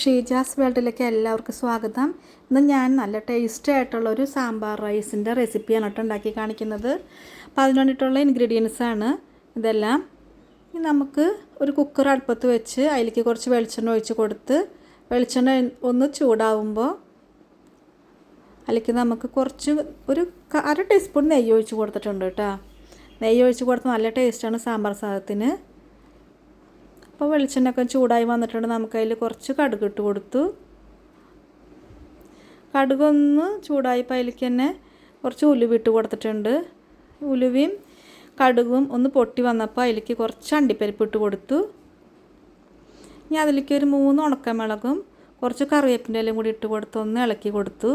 ഷീജാസ് വേൾഡിലേക്ക് എല്ലാവർക്കും സ്വാഗതം. ഇന്ന് ഞാൻ നല്ല ടേസ്റ്റി ആയിട്ടുള്ള ഒരു സാമ്പാർ റൈസിന്റെ റെസിപ്പിയാണ് കേട്ടോ ഉണ്ടാക്കി കാണിക്കുന്നത്. അപ്പോൾ അതിന് വേണ്ടിയിട്ടുള്ള ആണ് ഇതെല്ലാം. നമുക്ക് ഒരു കുക്കർ അടുപ്പത്ത് വെച്ച് അതിലേക്ക് കുറച്ച് വെളിച്ചെണ്ണ ഒഴിച്ച് കൊടുത്ത് വെളിച്ചെണ്ണ ഒന്ന് ചൂടാവുമ്പോൾ അതിലേക്ക് നമുക്ക് കുറച്ച് ഒരു അര ടീസ്പൂൺ നെയ്യ് ഒഴിച്ച് കൊടുത്തിട്ടുണ്ട് കേട്ടോ. നെയ്യ് ഒഴിച്ച് കൊടുത്ത് നല്ല ടേസ്റ്റാണ് സാമ്പാർ സാധനത്തിന്. അപ്പോൾ വെളിച്ചെണ്ണയൊക്കെ ചൂടായി വന്നിട്ടുണ്ട്. നമുക്കതിൽ കുറച്ച് കടുക് ഇട്ട് കൊടുത്തു. കടുകൊന്ന് ചൂടായപ്പോൾ അതിലേക്ക് തന്നെ കുറച്ച് ഉലുവ ഇട്ട് കൊടുത്തിട്ടുണ്ട്. ഉലുവയും കടുകും ഒന്ന് പൊട്ടി വന്നപ്പോൾ അതിലേക്ക് കുറച്ച് അണ്ടിപ്പരിപ്പ് ഇട്ട് കൊടുത്തു. ഇനി അതിലേക്ക് ഒരു മൂന്ന് ഉണക്കമുളകും കുറച്ച് കറിവേപ്പിന്റെ ഇലയും കൂടി ഇട്ട് കൊടുത്ത് ഒന്ന് ഇളക്കി കൊടുത്തു.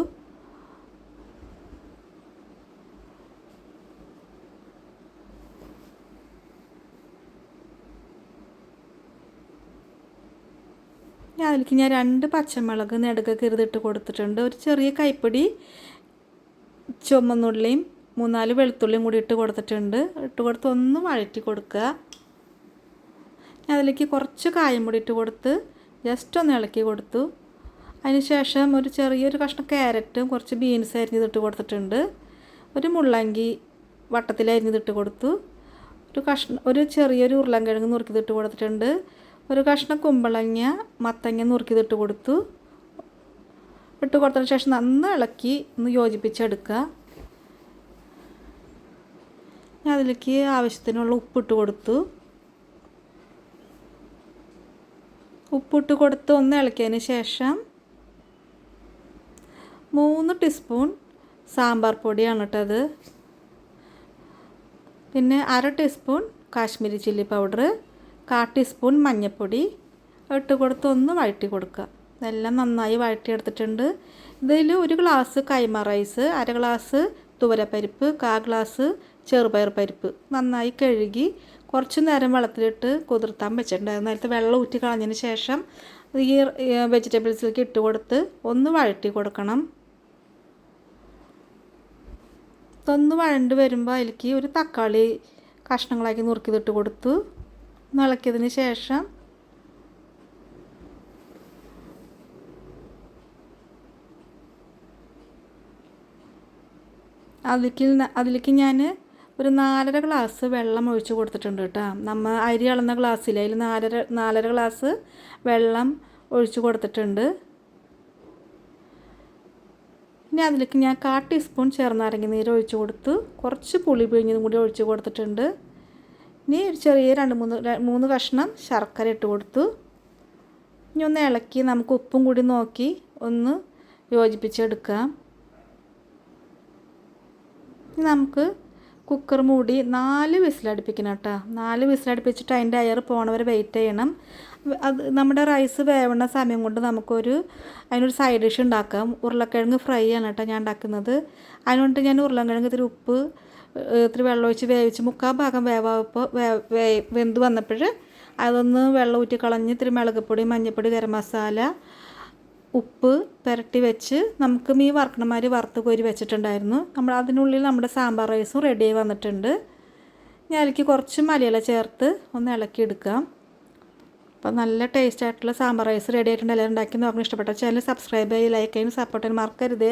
ഇനി അതിലേക്ക് ഞാൻ രണ്ട് പച്ചമുളക് നെടുക കരുതിട്ട് കൊടുത്തിട്ടുണ്ട്. ഒരു ചെറിയ കൈപ്പൊടി ചുമന്നുള്ളിയും മൂന്നാൽ വെളുത്തുള്ളിയും കൂടി ഇട്ട് കൊടുത്തിട്ടുണ്ട്. ഇട്ട് കൊടുത്ത് ഒന്ന് വഴറ്റി കൊടുക്കുക. ഞാൻ അതിലേക്ക് കുറച്ച് കായം കൂടി ഇട്ട് കൊടുത്ത് ജസ്റ്റ് ഒന്ന് ഇളക്കി കൊടുത്തു. ശേഷം ഒരു ചെറിയൊരു കഷ്ണം ക്യാരറ്റും കുറച്ച് ബീൻസ് അരിഞ്ഞതിട്ട് കൊടുത്തിട്ടുണ്ട്. ഒരു മുള്ളങ്കി വട്ടത്തിൽ അരിഞ്ഞതിട്ട് കൊടുത്തു. ഒരു കഷ്ണം ഒരു ചെറിയൊരു ഉരുളൻകിഴങ്ങ് നുറുക്കിതിട്ട് കൊടുത്തിട്ടുണ്ട്. ഒരു കഷ്ണം കുമ്പളങ്ങ മത്തങ്ങ നുറുക്കിയതിട്ട് കൊടുത്തു. ഇട്ട് കൊടുത്തതിന് ശേഷം നന്നായി ഇളക്കി ഒന്ന് യോജിപ്പിച്ചെടുക്കുക അതിലേക്ക് ആവശ്യത്തിനുള്ള ഉപ്പിട്ട് കൊടുത്തു. ഉപ്പിട്ട് കൊടുത്ത് ഒന്ന് ഇളക്കിയതിന് ശേഷം മൂന്ന് ടീസ്പൂൺ സാമ്പാർ പൊടിയാണ് ഇട്ടത് പിന്നെ അര ടീസ്പൂൺ കാശ്മീരി ചില്ലി പൗഡർ കാ ടീസ്പൂൺ മഞ്ഞൾപ്പൊടി ഇട്ട് കൊടുത്ത് ഒന്ന് വഴറ്റി കൊടുക്കുക. ഇതെല്ലാം നന്നായി വഴറ്റിയെടുത്തിട്ടുണ്ട്. ഇതിൽ ഒരു ഗ്ലാസ് കൈമ റൈസ് അര ഗ്ലാസ് തുവരപ്പരിപ്പ് കാ ഗ്ലാസ് ചെറുപയർ പരിപ്പ് നന്നായി കഴുകി കുറച്ച് നേരം വെള്ളത്തിലിട്ട് കുതിർത്താൻ വെച്ചിട്ടുണ്ടായിരുന്നു നേരത്തെ വെള്ളം ഊറ്റി കളഞ്ഞതിന് ശേഷം ഈ വെജിറ്റബിൾസിലേക്ക് ഇട്ട് കൊടുത്ത് ഒന്ന് വഴറ്റി കൊടുക്കണം. ഇതൊന്ന് വഴണ്ട് വരുമ്പോൾ അതിലേക്ക് ഒരു തക്കാളി കഷ്ണങ്ങളാക്കി നുറുക്കിതിട്ട് കൊടുത്തു. ഇളക്കിയതിന് ശേഷം അതിലേക്ക് അതിലേക്ക് ഞാൻ ഒരു നാലര ഗ്ലാസ് വെള്ളം ഒഴിച്ച് കൊടുത്തിട്ടുണ്ട് കേട്ടോ. നമ്മൾ അരി അളന്ന ഗ്ലാസ്സിൽ അതിൽ നാലര നാലര ഗ്ലാസ് വെള്ളം ഒഴിച്ച് കൊടുത്തിട്ടുണ്ട്. ഇനി അതിലേക്ക് ഞാൻ കാ ടീസ്പൂൺ ചേർന്നാരങ്ങി നീര് ഒഴിച്ച് കൊടുത്ത്. കുറച്ച് പുളി പിഴിഞ്ഞതും കൂടി ഒഴിച്ച് കൊടുത്തിട്ടുണ്ട്. ഇനി ഒരു ചെറിയ രണ്ട് മൂന്ന് മൂന്ന് കഷ്ണം ശർക്കര ഇട്ട് കൊടുത്തു. ഇനി ഒന്ന് ഇളക്കി നമുക്ക് ഉപ്പും കൂടി നോക്കി ഒന്ന് യോജിപ്പിച്ചെടുക്കാം. ഇനി നമുക്ക് കുക്കർ മൂടി നാല് വിസിലടുപ്പിക്കണം കേട്ടോ. നാല് വിസിലടുപ്പിച്ചിട്ട് അതിന്റെ അയർ പോണവരെ വെയിറ്റ് ചെയ്യണം. അത് നമ്മുടെ റൈസ് വേവണ സമയം കൊണ്ട് നമുക്കൊരു അതിനൊരു സൈഡ് ഡിഷ് ഉണ്ടാക്കാം. ഉരുളക്കിഴങ്ങ് ഫ്രൈ ആണ് കേട്ടോ ഞാൻ ഉണ്ടാക്കുന്നത്. അതിനുകൊണ്ട് ഞാൻ ഉരുളക്കിഴങ്ങ് ഇത്തിരി ഉപ്പ് ഇത്തിരി വെള്ളമൊഴിച്ച് വേവിച്ച് മുക്കാൽ ഭാഗം വേവാപ്പോൾ വേ- വെന്ത് വന്നപ്പോൾ അതൊന്ന് വെള്ളം ഊറ്റി കളഞ്ഞ് ഇത്തിരി മുളകുപൊടി മഞ്ഞൾപ്പൊടി ഗരം മസാല ഉപ്പ് പുരട്ടി വെച്ച് നമുക്ക് മീൻ വറക്കണമാർ വറുത്ത് കോരി വെച്ചിട്ടുണ്ടായിരുന്നു. നമ്മൾ അതിനുള്ളിൽ നമ്മുടെ സാമ്പാർ റൈസും റെഡിയായി വന്നിട്ടുണ്ട്. ഞാൻ അതിലേക്ക് കുറച്ച് മലയില ചേർത്ത് ഒന്ന് ഇളക്കി എടുക്കാം. അപ്പോൾ നല്ല ടേസ്റ്റ് ആയിട്ടുള്ള സാമ്പാർ റൈസ് റെഡി ആയിട്ടുണ്ട്. എല്ലാവരും ഉണ്ടാക്കി നോക്കണം ഇഷ്ടപ്പെട്ട ചാനൽ സബ്സ്ക്രൈബ് ചെയ്യുക ലൈക്ക് ചെയ്യാനും സപ്പോർട്ട് ചെയ്യാൻ മറക്കരുത്.